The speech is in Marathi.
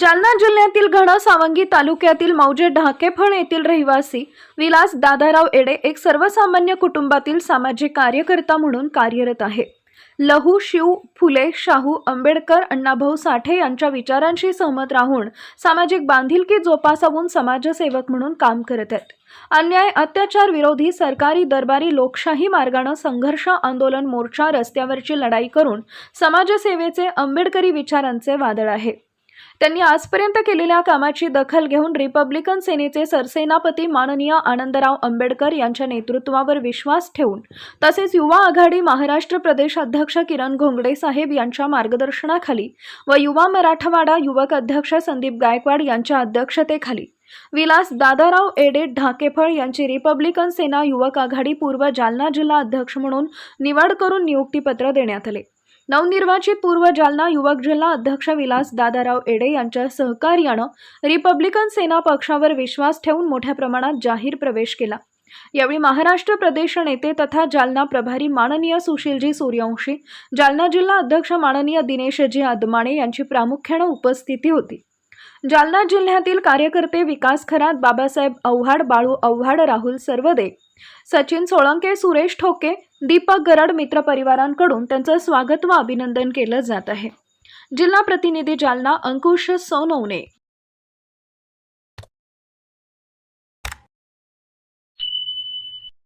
जालना जिल्ह्यातील घण सावंगी तालुक्यातील मौजे ढाकेफळ येथील रहिवासी विलास दादाराव एडे एक सर्वसामान्य कुटुंबातील सामाजिक कार्यकर्ता म्हणून कार्यरत आहे. लहू शिव फुले शाहू आंबेडकर अण्णाभाऊ साठे यांच्या विचारांशी सहमत राहून सामाजिक बांधिलकी जोपासावून समाजसेवक म्हणून काम करत आहेत. अन्याय अत्याचार विरोधी सरकारी दरबारी लोकशाही मार्गानं संघर्ष आंदोलन मोर्चा रस्त्यावरची लढाई करून समाजसेवेचे आंबेडकरी विचारांचे वादळ आहे. त्यांनी आजपर्यंत केलेल्या कामाची दखल घेऊन रिपब्लिकन सेनेचे सरसेनापती माननीय आनंदराव आंबेडकर यांच्या नेतृत्वावर विश्वास ठेवून तसेच युवा आघाडी महाराष्ट्र प्रदेश अध्यक्ष किरण घोंगडे साहेब यांच्या मार्गदर्शनाखाली व युवा मराठवाडा युवक अध्यक्ष संदीप गायकवाड यांच्या अध्यक्षतेखाली विलास दादाराव एडे ढाकेफळ यांची रिपब्लिकन सेना युवक आघाडी पूर्व जालना जिल्हा अध्यक्ष म्हणून निवड करून नियुक्तीपत्र देण्यात आले. नवनिर्वाचित पूर्व जालना युवक जिल्हा अध्यक्ष विलास दादाराव एडे यांच्या सहकार्यानं रिपब्लिकन सेना पक्षावर विश्वास ठेवून मोठ्या प्रमाणात जाहीर प्रवेश केला. यावेळी महाराष्ट्र प्रदेश नेते तथा जालना प्रभारी माननीय सुशीलजी सूर्यवंशी जालना जिल्हा अध्यक्ष माननीय दिनेशजी अदमाणे यांची प्रामुख्यानं उपस्थिती होती. जालना जिल्ह्यातील कार्यकर्ते विकास खरात बाबासाहेब आव्हाड बाळू आव्हाड राहुल सर्वदे सचिन सोळंके सुरेश ठोके दीपक गरड मित्रपरिवारांकडून त्यांचं स्वागत व अभिनंदन केलं जात आहे. जिल्हा प्रतिनिधी जालना अंकुश सोनवणे